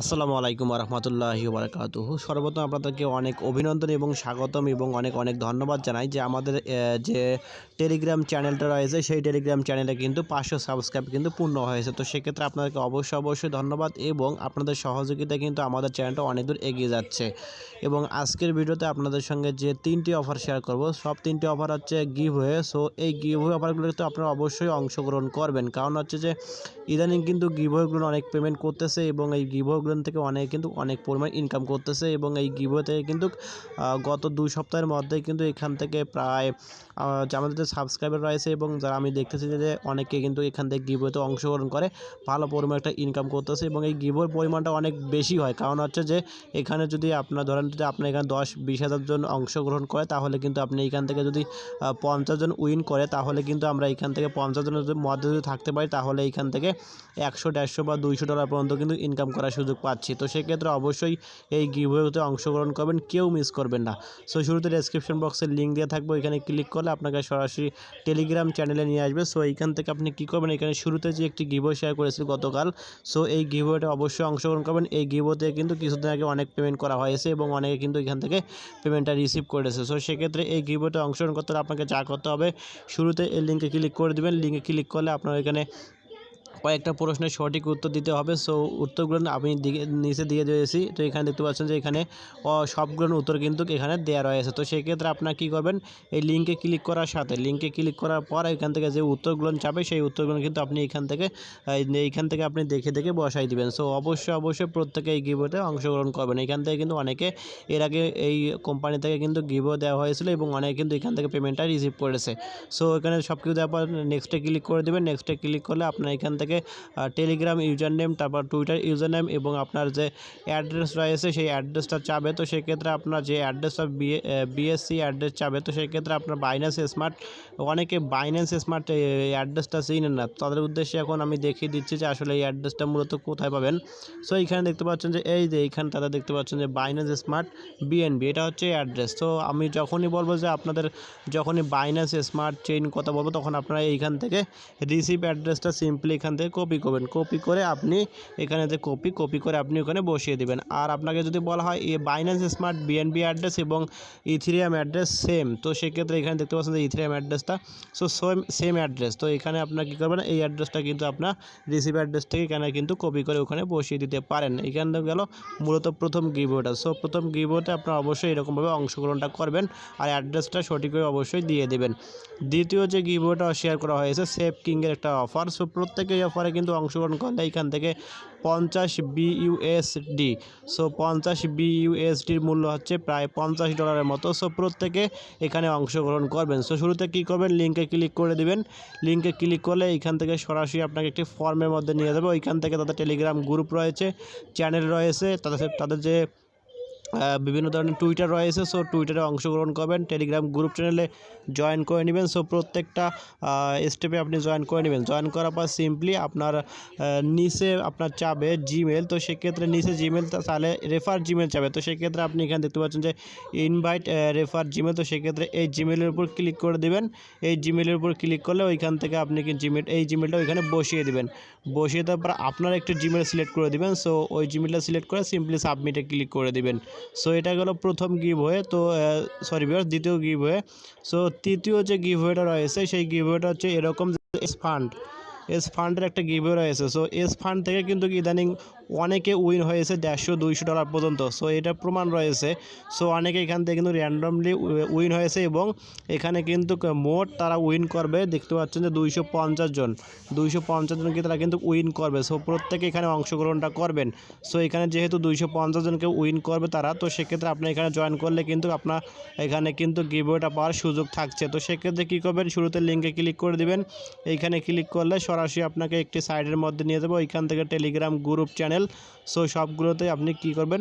আসসালামু আলাইকুম রহমতুল্লাহি বারকাতুহু সর্বপ্রথম আপনাদেরকে অনেক অভিনন্দন এবং স্বাগতম এবং অনেক অনেক ধন্যবাদ জানাই যে আমাদের যে টেলিগ্রাম চ্যানেলটা রয়েছে, সেই টেলিগ্রাম চ্যানেলে কিন্তু পাঁচশো সাবস্ক্রাইব কিন্তু পূর্ণ হয়েছে। তো সেক্ষেত্রে আপনাদেরকে অবশ্যই অবশ্যই ধন্যবাদ এবং আপনাদের সহযোগিতায় কিন্তু আমাদের চ্যানেলটা অনেক দূর এগিয়ে যাচ্ছে। এবং আজকের ভিডিওতে আপনাদের সঙ্গে যে তিনটি অফার শেয়ার করব, সব তিনটি অফার হচ্ছে গিভ হয়ে সো এই গিভ হয়ে অফারগুলোতে আপনারা অবশ্যই অংশগ্রহণ করবেন। কারণ হচ্ছে যে, ইদানিং কিন্তু গিভওয়েগুলো অনেক পেমেন্ট করতেছে এবং এই গিভওয়েগুলো থেকে অনেক কিন্তু অনেক পরিমাণ ইনকাম করতেছে এবং এই গিভওয়ে থেকে কিন্তু গত দুই সপ্তাহের মধ্যে কিন্তু এখান থেকে প্রায় আমাদের সাবস্ক্রাইবার রয়েছে এবং যারা আমি দেখতেছি যে অনেকে কিন্তু এখান থেকে গিভওয়েতে অংশগ্রহণ করে, ভালো পরিমাণ একটা ইনকাম করতেছে এবং এই গিভওয়ের পরিমাণটা অনেক বেশি হয়। কারণ হচ্ছে যে, এখানে যদি আপনার, ধরেন যদি আপনার এখানে দশ বিশ হাজার জন অংশগ্রহণ করে, তাহলে কিন্তু আপনি এখান থেকে যদি পঞ্চাশ জন উইন করে, তাহলে কিন্তু আমরা এখান থেকে পঞ্চাশ জনের মধ্যে যদি থাকতে পারি, তাহলে এখান থেকে একশো, দেড়শো বা দুইশো ডলার পর্যন্ত কিন্তু ইনকাম করার সুযোগ পাচ্ছি। তো সেক্ষেত্রে অবশ্যই এই গিভওয়েতে অংশগ্রহণ করবেন, কেউ মিস করবেন না। সো শুরুতে ডেসক্রিপশন বক্সে লিঙ্ক দেওয়া থাকবে, এখানে ক্লিক করলে আপনাকে সরাসরি টেলিগ্রাম চ্যানেলে নিয়ে আসবে। সো এইখান থেকে আপনি কী করবেন, এখানে শুরুতে যে একটি গিভো শেয়ার করেছিল গতকাল, সো এই গিভোতে অবশ্যই অংশগ্রহণ করবেন। এই গিভোতে কিন্তু কিছুদিন আগে অনেক পেমেন্ট করা হয়েছে এবং অনেকে কিন্তু এখান থেকে পেমেন্টটা রিসিভ করেছে। সো সেক্ষেত্রে এই গিভোতে অংশগ্রহণ করতে হলে আপনাকে যা করতে হবে, শুরুতে এই লিঙ্কে ক্লিক করে দেবেন। লিঙ্কে ক্লিক করলে আপনার এখানে কয়েকটা প্রশ্নের সঠিক উত্তর দিতে হবে। সো উত্তরগুলো আমি দিকে নিচে দিয়ে দিয়েছি। তো এখানে দেখতে পাচ্ছেন যে এখানে অ, সবগুলোর উত্তর কিন্তু এখানে দেওয়া রয়েছে। তো সেক্ষেত্রে আপনার কী করবেন এই লিঙ্কে ক্লিক করার সাথে লিঙ্কে ক্লিক করার পর এখান থেকে যে উত্তরগুলো যাবে সেই উত্তরগুলো কিন্তু আপনি এখান থেকে এই, এইখান থেকে আপনি দেখে দেখে বসাই দিবেন। সো অবশ্যই অবশ্যই প্রত্যেকে এই গিবোতে অংশগ্রহণ করবেন। এখান থেকে কিন্তু অনেকে এর আগে এই কোম্পানি থেকে কিন্তু গিভও দেওয়া হয়েছিল এবং অনেকে কিন্তু এখান থেকে পেমেন্টটা রিসিভ করেছে। সো এখানে সব কিছু দেওয়ার পর নেক্সটে ক্লিক করে দেবেন। নেক্সটে ক্লিক করলে আপনার এখান থেকে টেলিগ্রাম ইউজার নেম তারপর টুইটার ইউজার নেম এবং আপনার যে অ্যাড্রেস রয়েছে সেই অ্যাড্রেসটা চাবে। তো সেক্ষেত্রে আপনার যে অ্যাড্রেসটা বিএ বিএসসি অ্যাড্রেস চাবে, তো সেক্ষেত্রে আপনার বাইন্যান্স স্মার্ট অনেকে বাইন্যান্স স্মার্ট অ্যাড্রেসটা চিনেন না। তাদের উদ্দেশ্যে এখন আমি দেখিয়ে দিচ্ছি যে আসলে এই অ্যাড্রেসটা মূলত কোথায় পাবেন। সো এইখানে দেখতে পাচ্ছেন যে এই যে এইখানে তারা দেখতে পাচ্ছেন যে বাইন্যান্স স্মার্ট বিএনবি এটা হচ্ছে অ্যাড্রেস তো আমি যখনই বলব যে আপনাদের যখনই বাইন্যান্স স্মার্ট চেইন কথা বলব, তখন আপনারা এইখান থেকে রিসিভ অ্যাড্রেসটা সিম্পলি এখান থেকে কপি করবেন। কপি করে আপনি এখানে যে কপি কপি করে আপনি ওখানে বসিয়ে দেবেন। আর আপনাকে যদি বলা হয় এই বাইন্যান্স স্মার্ট বিএনবি অ্যাড্রেস এবং ইথিরিয়াম অ্যাড্রেস সেম তো সেক্ষেত্রে এখানে দেখতে পাচ্ছেন যে ইথিরিয়াম অ্যাড্রেসটা সো সেম সেম অ্যাড্রেস তো এখানে আপনার কী করবেন, এই অ্যাড্রেসটা কিন্তু আপনার রিসিভ অ্যাড্রেস থেকে এখানে কিন্তু কপি করে ওখানে বসিয়ে দিতে পারেন। এখান থেকে গেল মূলত প্রথম গিবোটা সো প্রথম গিবোতে আপনারা অবশ্যই এরকমভাবে অংশগ্রহণটা করবেন আর অ্যাড্রেসটা সঠিকভাবে অবশ্যই দিয়ে দেবেন। দ্বিতীয় যে গিবোটা শেয়ার করা হয়েছে সেফ কিংয়ের একটা অফার সো প্রত্যেকে এই অফারে কিন্তু অংশগ্রহণ করলে এখান থেকে পঞ্চাশ বিইউএসডি সো পঞ্চাশ বিইউএসডির মূল্য হচ্ছে প্রায় পঞ্চাশ ডলারের মতো। সো প্রত্যেকে এখানে অংশগ্রহণ করবেন। সো শুরুতে কী করবেন? লিঙ্কে ক্লিক করে দিবেন। লিঙ্কে ক্লিক করলে এইখান থেকে সরাসরি আপনাকে একটি ফর্মের মধ্যে নিয়ে যাবে। ওইখান থেকে তাদের টেলিগ্রাম গ্রুপ রয়েছে চ্যানেল রয়েছে। তাদের তাদের যে বিভিন্ন ধরনের টুইটার রয়েছে সো টুইটারে অংশগ্রহণ করবেন। টেলিগ্রাম গ্রুপ চ্যানেলে জয়েন করে নেবেন। সো প্রত্যেকটা স্টেপে আপনি জয়েন করে নেবেন। জয়েন করার পর সিম্পলি আপনার নিচে আপনার চাবে জিমেল তো সেক্ষেত্রে নিচে জিমেল তাহলে রেফার জিমেল চাবে। তো সেক্ষেত্রে আপনি এখানে দেখতে পাচ্ছেন যে ইনভাইট রেফার জিমেল তো সেক্ষেত্রে এই জিমেলের উপর ক্লিক করে দেবেন। এই জিমেলের উপর ক্লিক করলে ওইখান থেকে আপনি কি জিমেল এই জিমেলটা ওইখানে বসিয়ে দেবেন। বসিয়ে দেওয়ার পর আপনার একটি জিমেল সিলেক্ট করে দিবেন। সো ওই জিমেলটা সিলেক্ট করে সিম্পলি সাবমিটে ক্লিক করে দিবেন। সো এটা গেল প্রথম গিভ হয়ে তো সরি বিয়ার দ্বিতীয় গিভ হয়ে সো তৃতীয় যে গিভ হয়েটা রয়েছে, সেই গিভ হয়েটা হচ্ছে এরকম এস ফান্ড এস ফান্ডের একটা গিভওয়ে রয়েছে। সো এস ফান্ড থেকে কিন্তু ইদানিং অনেকে উইন হয়েছে দেড়শো, দুইশো ডলার পর্যন্ত। সো এটা প্রমাণ রয়েছে। সো অনেকে এখান থেকে কিন্তু র্যান্ডমলি উইন হয়েছে এবং এখানে কিন্তু মোট তারা উইন করবে। দেখতে পাচ্ছেন যে দুইশো পঞ্চাশ জন। দুইশো পঞ্চাশ জনকে তারা কিন্তু উইন করবে। সো প্রত্যেকে এখানে অংশগ্রহণটা করবেন। সো এখানে যেহেতু দুইশো পঞ্চাশ জনকে উইন করবে তারা, তো সেক্ষেত্রে আপনি এখানে জয়েন করলে কিন্তু আপনার এখানে কিন্তু গিভওয়েটা পাওয়ার সুযোগ থাকছে। তো সেক্ষেত্রে কী করবেন? শুরুতে লিঙ্কে ক্লিক করে দিবেন। এইখানে ক্লিক করলে সরাসরি আপনাকে একটি সাইডের মধ্যে নিয়ে যাব। ওইখান থেকে টেলিগ্রাম গ্রুপ চ্যানেল সো সবগুলোতে আপনি কি করবেন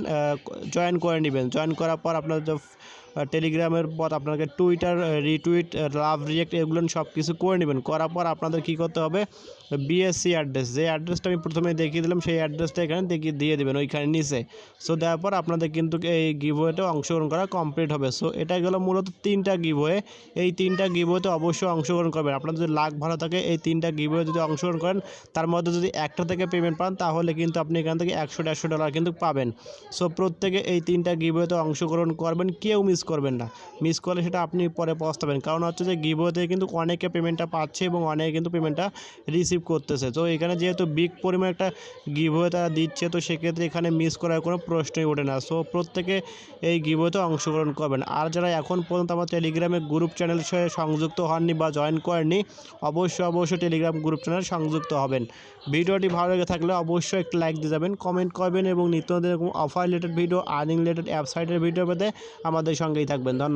জয়েন করে নেবেন। জয়েন করার পর আপনার যে টেলিগ্রামের পর আপনাকে টুইটার রিটুইট লাভ রিয়েক্ট এগুলো সব কিছু করে নেবেন। করার পর আপনাদের কী করতে হবে বিএসসি অ্যাড্রেস যে অ্যাড্রেসটা আমি প্রথমে দেখিয়ে দিলাম, সেই অ্যাড্রেসটা এখানে দেখিয়ে, দিয়ে দেবেন ওইখানে নিচে। সো দেওয়ার পর আপনাদের কিন্তু এই গিভওয়েতে অংশগ্রহণ করা কমপ্লিট হবে। সো এটা গেলো মূলত তিনটা গিভওয়ে এই তিনটা গিভওয়েতে অবশ্যই অংশগ্রহণ করবেন। আপনার যদি লাখ ভালো থাকে, এই তিনটা গিভওয়ে যদি অংশগ্রহণ করেন, তার মধ্যে যদি একটা থেকে পেমেন্ট পান, তাহলে কিন্তু আপনি এখান থেকে একশো দেড়শো ডলার কিন্তু পাবেন। সো প্রত্যেকে এই তিনটা গিভওয়েতে অংশগ্রহণ করবেন, কেউ মিস করবেন না। মিস করলে সেটা আপনি পরে পস্তাবেন। কারণ হচ্ছে যে গিভওয়েতে কিন্তু অনেকে পেমেন্টটা পাচ্ছে এবং অনেকে কিন্তু পেমেন্টটা রিসিভ করতেছে। তো এখানে যেহেতু বিগ পরিমাণ একটা গিভওয়ে তারা দিচ্ছে, তো সেক্ষেত্রে এখানে মিস করার কোনো প্রশ্নই ওঠে না। সো প্রত্যেকে এই গিভওয়েতে অংশগ্রহণ করবেন। আর যারা এখন পর্যন্ত আমার টেলিগ্রামে গ্রুপ চ্যানেল সাথে সংযুক্ত হননি বা জয়েন করেননি, অবশ্যই অবশ্যই টেলিগ্রাম গ্রুপ চ্যানেল সংযুক্ত হবেন। ভিডিওটি ভালো লেগে থাকলে অবশ্যই একটা লাইক দিয়ে যাবেন কমেন্ট করবেন এবং নিত্য নতুন এরকম offer related video earning related অ্যাপসাইটের video পেতে আমাদের সঙ্গেই থাকবেন। ধন্যবাদ।